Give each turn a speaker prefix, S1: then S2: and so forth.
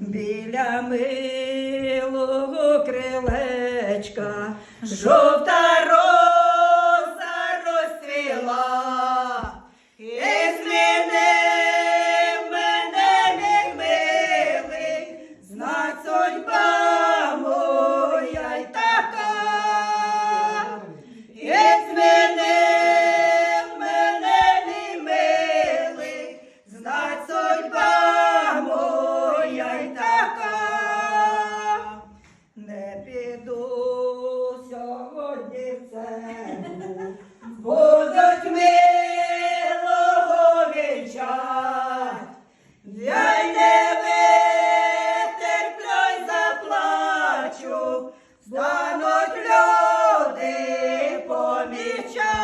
S1: Біля милого крилечка жовта Не піду сьогодні в церкву, будуть милого вінчать. Я й не витерплю й заплачу, стануть люди помічать.